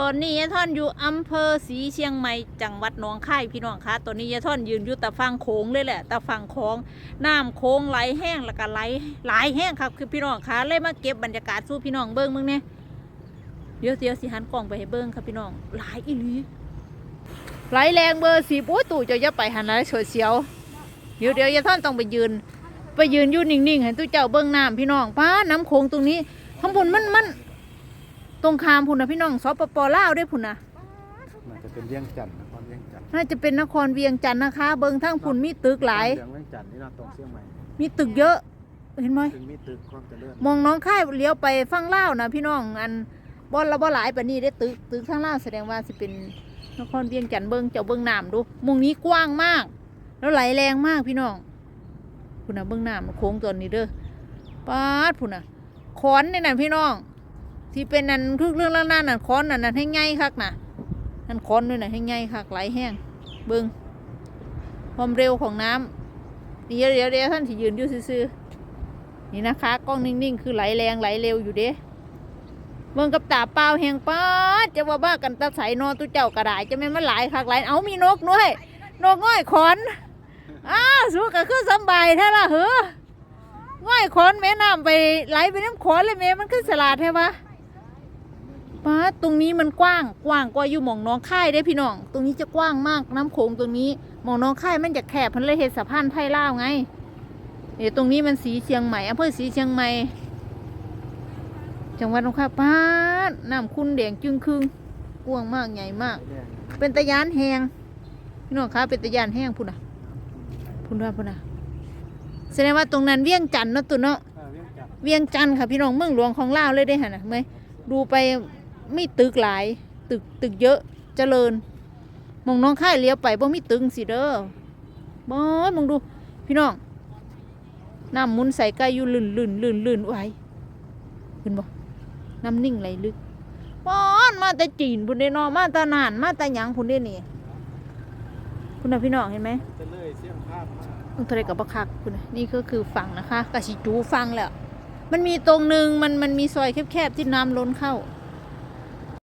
ตอนนี้ยายท่อนอยู่อำเภอศรีเชียงใหม่จังหวัดหนองคายพี่น้องคะตอนนี้ยายท่อนยืนอยู่ตะฟังโขงเลยแหละตะฟังคลองน้ำโค้งไหลแห้งแล้วก็ไหลไหลแห้งครับคือพี่น้องคะเลยมาเก็บบรรยากาศสู้พี่น้องเบิ้งมึงเนี่ยเดี๋ยวเดี๋ยวสิหันกล้องไปให้เบิ้งครับพี่น้องหลายอีหลีไหลแรงเบอร์สิบโอ้ยตู่จะย่าไปหันแล้วเฉียวเฉียวเดี๋ยวเดี๋ยวยายท่อนต้องไปยืน ไปยืนอยู่นิ่งๆให้ตู้เจ้าเบิ้งน้ำพี่น้องป้าน้ำโขงตรงนี้ข้างบนมันมัน ตรงคามพุ่นนะพี่น้องสปปลาวได้พุ่นนะน่าจะเป็นเวียงจันทร์นครเวียงจันทร์น่าจะเป็นนครเวียงจันทร์นะคะ เบิ้งทั้งพุ่นมีตึกหลายเวียงเวียงจันทร์นี่นะตรงเชียงใหม่มีตึกเยอะ เห็นไหมถึงมีตึกความเจริญมองน้องค่ายเลี้ยวไปฟังเล่าวนะพี่น้องอันบอลละบ่หลายปานนี้ได้ตึกตึกทั้งเล่าวแสดงว่าสิเป็นนครเวียงจันทร์เบิ้งเจ้าเบิ้งน้ำดูมุงนี้กว้างมาก แล้วไหลแรงมากพี่น้องพุ่นนะเบิ้งน้ำโค้งตัวนี้เด้อป๊าดพุ่นนะขอนนี่น่ะพี่น้อง ที่เป็นนั่นคือเรื่องเรื่องนั้นน่ะขอนนั่นนั่นให้ไงคักน่ะนั่นขอนด้วยน่ะให้ไงคักไหลแห้งเบิ้งความเร็วของน้ำเดี๋ยวเดี๋ยวเดี๋ยวท่านที่ยืนอยู่ซื่อๆนี่นะคะกล้องนิ่งๆ คือไหลแรงไหลเร็วอยู่เด้เบิ่งกับตาเปล่าแหงป้าจะว่าบ้ากันตาใสนอนตุเจ้ากระดาษจะไม่มันหลายคักหลายเอามีนกด้วยนกง่อยขอนอ้าวสู้ก็คือสบายแท้ละเหรอง่อยขอนแม่น้ำไปไหลไปน้ำขอนเลยแม่มันคือสลาดแท้ปะ ป้าดตรงนี้มันกว้างกว้างกว่าอยู่หมองน้องค่ายได้พี่น้อง ตรงนี้จะกว้างมากน้ำโขงตรงนี้หมองน้องค่ายมันจะแคบพันเลยเห็ดสะพานไผ่ล่าวไงเดี๋ยวตรงนี้มันสีเชียงใหม่อำเภอสีเชียงใหม่จังหวัดนครปาดน้ำคุณแดงจึงครึ่งกว้างมากใหญ่มากแดงเป็นตะยานแหงพี่น้องคะเป็นตะยานแห้งพุ่นอะพุ่นว่าพุ่นอะแสดงว่าตรงนั้นเวียงจันทน์เนาะตุนเนาะเออเวียงจันทร์เวียงจันทน์ค่ะพี่น้องเมืองหลวงของลาวเลยได้หันนะไหมดูไป ไม่ตึกหลาย ตึกตึกเยอะเจริญมองน้องค่ายเลี้ยวไปบ่มีตึงสิเด้อบ่มองดู พี่น้องน้ำหมุนใส่ไก่อยู่ลื่นลื่นลื่นลื่นไหวเห็นบ่น้ำนิ่งไหลลึกป้อนมาแต่จีนพุ่นเด้นอมาแต่นาน มาแต่หยังพุ่นเด้นี่คุณน่ะพี่น้องเห็นไหมจะเลยเสียงภาพมาต้องทะเลกับบักคักคุณนะนี่ก็คือฝั่งนะคะกะชิจูฟังแหละมันมีตรงหนึ่งมันมันมีซอยแคบๆที่น้ำล้นเข้า